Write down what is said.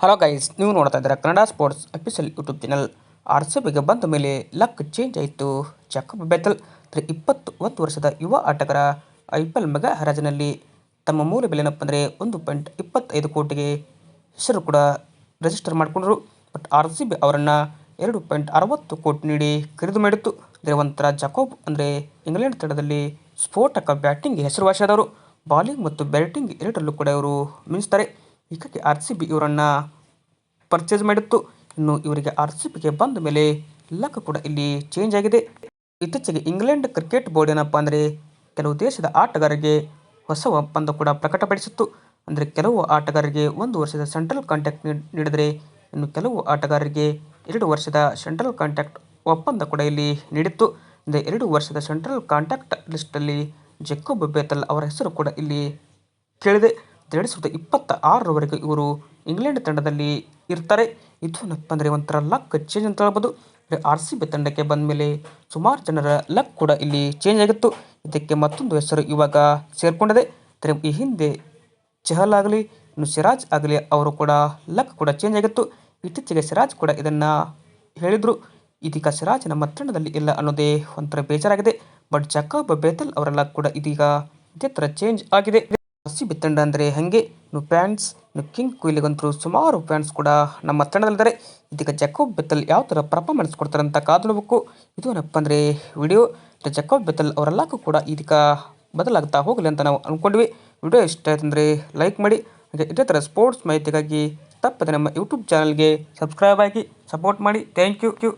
Hello guys ನೀವು ನೋಡ್ತಾ ಇದ್ದೀರಾ Kannada sports official YouTube channel R C ಬಿಗೆ ಬಂದ ಮೇಲೆ ಲಕ್ ಚೇಂಜ್ ಆಯಿತು. ಜಾಕಬ್ ಬೆತಲ್ ತ್ರಿ ಇಪ್ಪತ್ತು ಒಂದು ವರ್ಷದ ಯುವ ಆಟಗಾರ ಐ ಪಿ ಎಲ್ ಮೆಗಾ ಹರಾಜಿನಲ್ಲಿ ತಮ್ಮ ಮೂಲ ಬೆಲೆ ಅಂದರೆ ಒಂದು ಪಾಯಿಂಟ್ ಇಪ್ಪತ್ತೈದು ಕೋಟಿಗೆ ಹೆಸರು ಕೂಡ ರಿಜಿಸ್ಟರ್ ಮಾಡಿಕೊಂಡ್ರು. ಬಟ್ ಆರ್ ಸಿ ಬಿ ಅವರನ್ನು ಎರಡು ಪಾಯಿಂಟ್ ಅರವತ್ತು ಕೋಟಿ ನೀಡಿ ಖರೀದಿ ಮಾಡಿತ್ತು. ಅಂದರೆ ಒಂಥರ ಜಕೋಬ್ ಅಂದರೆ ಇಂಗ್ಲೆಂಡ್ ತಂಡದಲ್ಲಿ ಸ್ಫೋಟಕ ಬ್ಯಾಟಿಂಗ್ ಹೆಸರುವಾಸಿಯಾದವರು. ಬಾಲಿಂಗ್ ಮತ್ತು ಬ್ಯಾಟಿಂಗ್ ಎರಡರಲ್ಲೂ ಕೂಡ ಇವರು ಮಿಂಚ್ತಾರೆ. ಹೀಗಾಗಿ ಆರ್ ಸಿ ಬಿ ಇವರನ್ನು ಪರ್ಚೇಸ್ ಮಾಡಿತ್ತು. ಇನ್ನು ಇವರಿಗೆ ಆರ್ ಸಿ ಬಿಗೆ ಬಂದ ಮೇಲೆ ಲಕ್ ಕೂಡ ಇಲ್ಲಿ ಚೇಂಜ್ ಆಗಿದೆ. ಇತ್ತೀಚೆಗೆ ಇಂಗ್ಲೆಂಡ್ ಕ್ರಿಕೆಟ್ ಬೋರ್ಡ್ ಏನಪ್ಪ ಅಂದರೆ ಕೆಲವು ದೇಶದ ಆಟಗಾರರಿಗೆ ಹೊಸ ಒಪ್ಪಂದ ಕೂಡ ಪ್ರಕಟಪಡಿಸಿತ್ತು. ಅಂದರೆ ಕೆಲವು ಆಟಗಾರರಿಗೆ ಒಂದು ವರ್ಷದ ಸೆಂಟ್ರಲ್ ಕಾಂಟ್ಯಾಕ್ಟ್ ನೀಡಿದರೆ ಇನ್ನು ಕೆಲವು ಆಟಗಾರರಿಗೆ ಎರಡು ವರ್ಷದ ಸೆಂಟ್ರಲ್ ಕಾಂಟ್ಯಾಕ್ಟ್ ಒಪ್ಪಂದ ಕೂಡ ಇಲ್ಲಿ ನೀಡಿತ್ತು. ಅಂದರೆ ಎರಡು ವರ್ಷದ ಸೆಂಟ್ರಲ್ ಕಾಂಟ್ಯಾಕ್ಟ್ ಲಿಸ್ಟಲ್ಲಿ ಜೆಕೋಬ್ ಬೇತಲ್ ಅವರ ಹೆಸರು ಕೂಡ ಇಲ್ಲಿ ಕೇಳಿದೆ. ಎರಡು ಸಾವಿರದ ಇಪ್ಪತ್ತ ಆರರವರೆಗೆ ಇವರು ಇಂಗ್ಲೆಂಡ್ ತಂಡದಲ್ಲಿ ಇರ್ತಾರೆ. ಇದು ಅಂದರೆ ಒಂಥರ ಲಕ್ ಚೇಂಜ್ ಅಂತ ಹೇಳ್ಬೋದು. ಆರ್ ಸಿ ಬಿ ತಂಡಕ್ಕೆ ಬಂದ ಮೇಲೆ ಸುಮಾರು ಜನರ ಲಕ್ ಕೂಡ ಇಲ್ಲಿ ಚೇಂಜ್ ಆಗಿತ್ತು. ಇದಕ್ಕೆ ಮತ್ತೊಂದು ಹೆಸರು ಇವಾಗ ಸೇರಿಕೊಂಡಿದೆ. ಅಂದರೆ ಈ ಹಿಂದೆ ಚಹಲ್ ಆಗಲಿ, ಇನ್ನು ಸಿರಾಜ್ ಆಗಲಿ ಅವರು ಕೂಡ ಲಕ್ ಕೂಡ ಚೇಂಜ್ ಆಗಿತ್ತು. ಇತ್ತೀಚೆಗೆ ಸಿರಾಜ್ ಕೂಡ ಇದನ್ನು ಹೇಳಿದರು. ಇದೀಗ ಸಿರಾಜ್ ನಮ್ಮ ತಂಡದಲ್ಲಿ ಇಲ್ಲ ಅನ್ನೋದೇ ಒಂಥರ ಬೇಜಾರಾಗಿದೆ. ಬಟ್ ಜಕಾಬ್ ಬೇತಲ್ ಅವರ ಲಕ್ ಕೂಡ ಇದೀಗ ಇದೇ ಥರ ಚೇಂಜ್ ಆಗಿದೆ. ಆರ್ ಬಿತ್ತಂಡ ಅಂದರೆ ಹಾಗೆ? ನು ಪ್ಯಾಂಟ್ಸ್ ಇನ್ನು ಕಿಂಗ್ ಕೊಹ್ಲಿಗಂತೂ ಸುಮಾರು ಫ್ಯಾನ್ಸ್ ಕೂಡ ನಮ್ಮ ತಂಡದಲ್ಲಿದ್ದಾರೆ ಇದೀಗ ಜಕೋಬ್ ಬೆತ್ತಲ್ ಯಾವ ಥರ ಪರ್ಫಾರ್ಮೆನ್ಸ್ ಕೊಡ್ತಾರೆ ಅಂತ ಕಾದಬೇಕು ಇದು ಏನಪ್ಪ ಅಂದರೆ ವಿಡಿಯೋ ಜಕೋಬ್ ಬೆತ್ತಲ್ ಅವರೆಲ್ಲಕ್ಕೂ ಕೂಡ ಇದೀಗ ಬದಲಾಗ್ತಾ ಹೋಗಲಿ ಅಂತ ನಾವು ಅಂದ್ಕೊಂಡ್ವಿ ವಿಡಿಯೋ ಇಷ್ಟ ಆಯ್ತು ಅಂದರೆ ಲೈಕ್ ಮಾಡಿ. ಹಾಗೆ ಇದೇ ಥರ ಸ್ಪೋರ್ಟ್ಸ್ ಮಾಹಿತಿಗಾಗಿ ತಪ್ಪದೆ ನಮ್ಮ ಯೂಟ್ಯೂಬ್ ಚಾನಲ್ಗೆ ಸಬ್ಸ್ಕ್ರೈಬ್ ಆಗಿ ಸಪೋರ್ಟ್ ಮಾಡಿ. Thank you